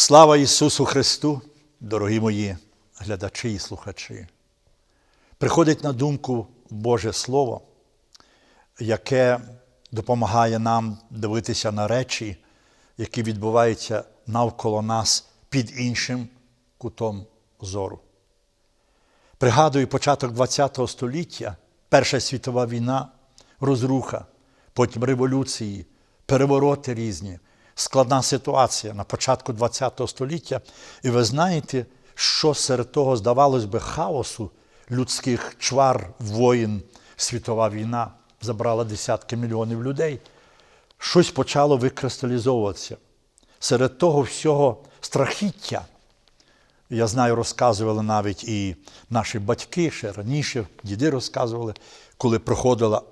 Слава Ісусу Христу, дорогі мої глядачі і слухачі. Приходить на думку Боже Слово, яке допомагає нам дивитися на речі, які відбуваються навколо нас під іншим кутом зору. Пригадую початок ХХ століття, Перша світова війна, розруха, потім революції, перевороти різні, складна ситуація на початку ХХ століття. І ви знаєте, що серед того, здавалось би, хаосу людських чвар, воїн, світова війна забрала десятки мільйонів людей. Щось почало викристалізовуватися. Серед того всього страхіття. Я знаю, розказували навіть і наші батьки ще раніше, діди розказували, коли проходила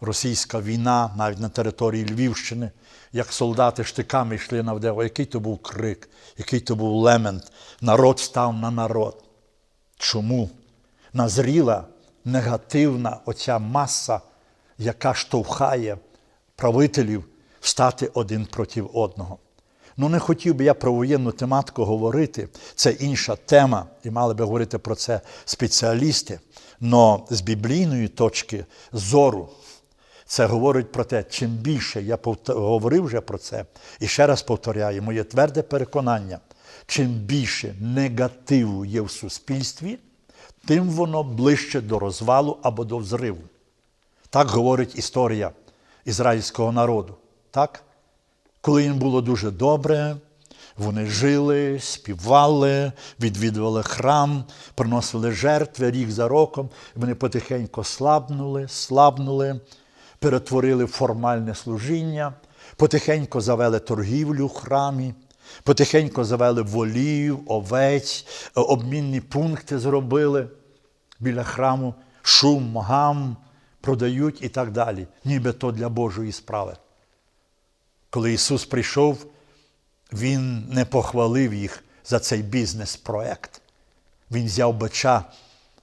австро-російська війна навіть на території Львівщини, як солдати штиками йшли на вдево. Який то був крик, який то був лемент. Народ став на народ. Чому? Назріла негативна оця маса, яка штовхає правителів стати один проти одного. Ну, не хотів би я про воєнну тематику говорити, це інша тема, і мали би говорити про це спеціалісти. Но з біблійної точки зору це говорить про те, чим більше я говорив вже про це, і ще раз повторяю, моє тверде переконання, чим більше негативу є в суспільстві, тим воно ближче до розвалу або до взриву. Так говорить історія ізраїльського народу. Так? Коли їм було дуже добре, вони жили, співали, відвідували храм, приносили жертви рік за роком, вони потихеньку слабнули, слабнули, перетворили формальне служіння, потихеньку завели торгівлю в храмі, потихеньку завели волів, овець, обмінні пункти зробили біля храму, шум, гам, продають і так далі, ніби то для Божої справи. Коли Ісус прийшов, Він не похвалив їх за цей бізнес-проект. Він взяв бича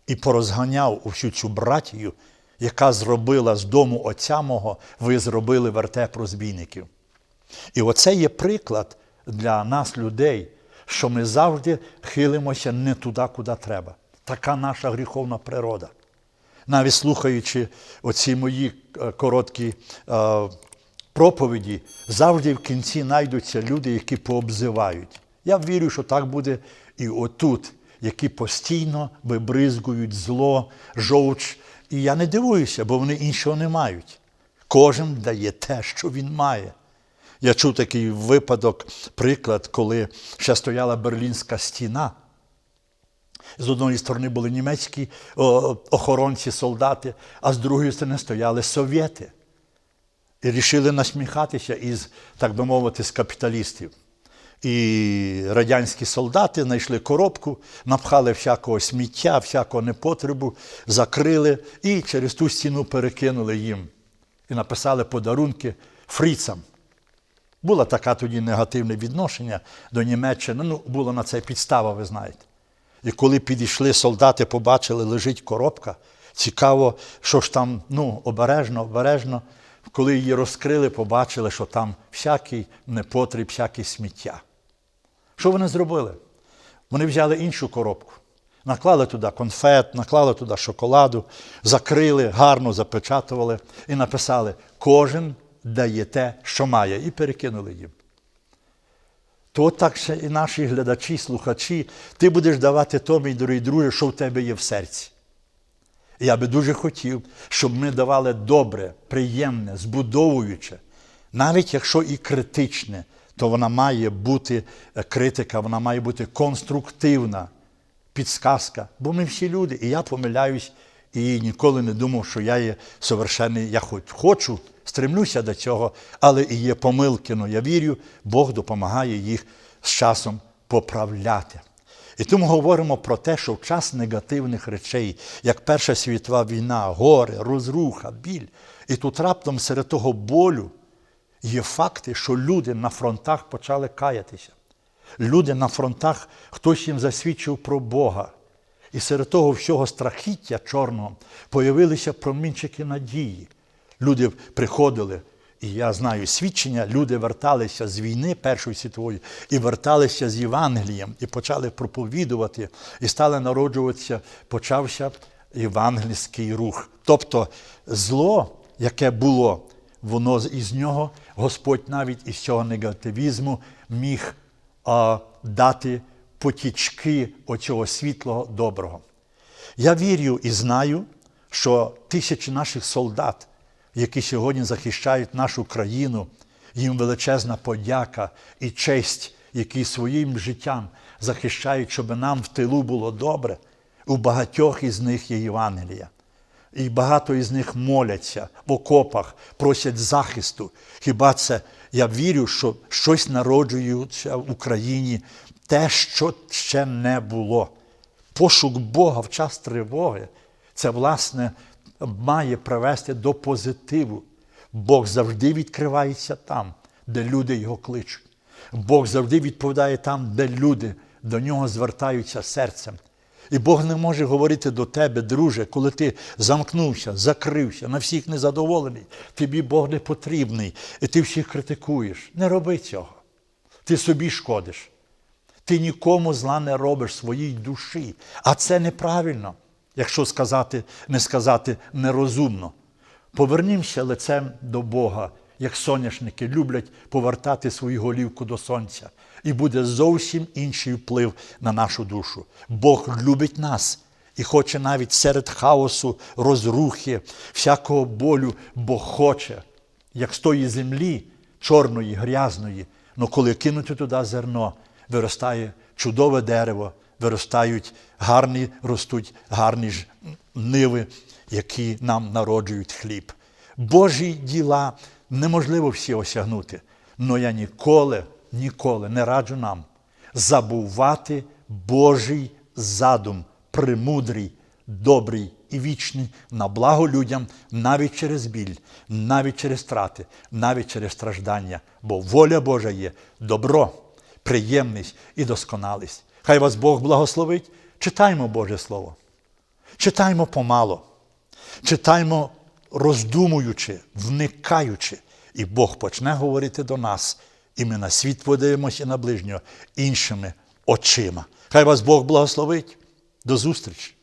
і порозганяв усю цю братію, яка зробила з дому Отця мого, ви зробили вертеп розбійників. І оце є приклад для нас, людей, що ми завжди хилимося не туди, куди треба. Така наша гріховна природа. Навіть слухаючи оці мої короткі е, проповіді, завжди в кінці знайдуться люди, які пообзивають. Я вірю, що так буде і отут, які постійно вибризгують зло, жовч. І я не дивуюся, бо вони іншого не мають. Кожен дає те, що він має. Я чув такий випадок, приклад, коли ще стояла Берлінська стіна. З одної сторони були німецькі охоронці, солдати, а з другої сторони стояли совєти. І рішили насміхатися із, так би мовити, з капіталістів. І радянські солдати знайшли коробку, напхали всякого сміття, всякого непотребу, закрили і через ту стіну перекинули їм. І написали подарунки фріцам. Було таке тоді негативне відношення до Німеччини. Ну, була на це підстава, ви знаєте. І коли підійшли солдати, побачили, лежить коробка. Цікаво, що ж там, ну, обережно, обережно. Коли її розкрили, побачили, що там всякий непотріб, всяке сміття. Що вони зробили? Вони взяли іншу коробку, наклали туди конфет, наклали туди шоколаду, закрили, гарно запечатували і написали: кожен дає те, що має, і перекинули їм. То так ще і наші глядачі, слухачі, ти будеш давати то, мій дорогий друже, що в тебе є в серці. Я би дуже хотів, щоб ми давали добре, приємне, збудовуюче, навіть якщо і критичне, то вона має бути критика, вона має бути конструктивна підсказка. Бо ми всі люди, і я помиляюсь, і ніколи не думав, що я є совершенний. Я хоч хочу, стремлюся до цього, але і є помилки. Но я вірю, Бог допомагає їх з часом поправляти. І тому говоримо про те, що в час негативних речей, як Перша світова війна, горе, розруха, біль, і тут раптом серед того болю є факти, що люди на фронтах почали каятися. Люди на фронтах, хтось їм засвідчив про Бога. І серед того всього страхіття чорного появилися промінчики надії. Люди приходили І я знаю свідчення, люди верталися з війни Першої світової і верталися з Євангелієм, і почали проповідувати, і стали народжуватися, почався євангельський рух. Тобто зло, яке було, воно із нього, Господь навіть із цього негативізму міг а, дати потічки оцього світлого доброго. Я вірю і знаю, що тисячі наших солдат, які сьогодні захищають нашу країну, їм величезна подяка і честь, які своїм життям захищають, щоб нам в тилу було добре. У багатьох із них є Євангелія. І багато із них моляться в окопах, просять захисту. Хіба це я вірю, що щось народжується в Україні, те, що ще не було. Пошук Бога в час тривоги, це, власне, має привести до позитиву. Бог завжди відкривається там, де люди його кличуть. Бог завжди відповідає там, де люди до нього звертаються серцем. І Бог не може говорити до тебе, друже, коли ти замкнувся, закрився, на всіх незадоволений, тобі Бог не потрібний, і ти всіх критикуєш. Не роби цього. Ти собі шкодиш. Ти нікому зла не робиш своїй душі. А це неправильно, якщо сказати, не сказати нерозумно. Повернімося лицем до Бога, як соняшники люблять повертати свою голівку до сонця. І буде зовсім інший вплив на нашу душу. Бог любить нас і хоче навіть серед хаосу, розрухи, всякого болю, Бог хоче, як з тої землі, чорної, грязної, але коли кинути туди зерно, виростає чудове дерево, виростають гарні, ростуть гарні ж ниви, які нам народжують хліб. Божі діла неможливо всі осягнути, але я ніколи, ніколи не раджу нам забувати Божий задум, премудрий, добрий і вічний на благо людям навіть через біль, навіть через страти, навіть через страждання. Бо воля Божа є добро, приємність і досконалість. Хай вас Бог благословить. Читаймо Боже Слово. Читаймо помало. Читаймо роздумуючи, вникаючи, і Бог почне говорити до нас, і ми на світ подивимося на ближнього іншими очима. Хай вас Бог благословить. До зустрічі!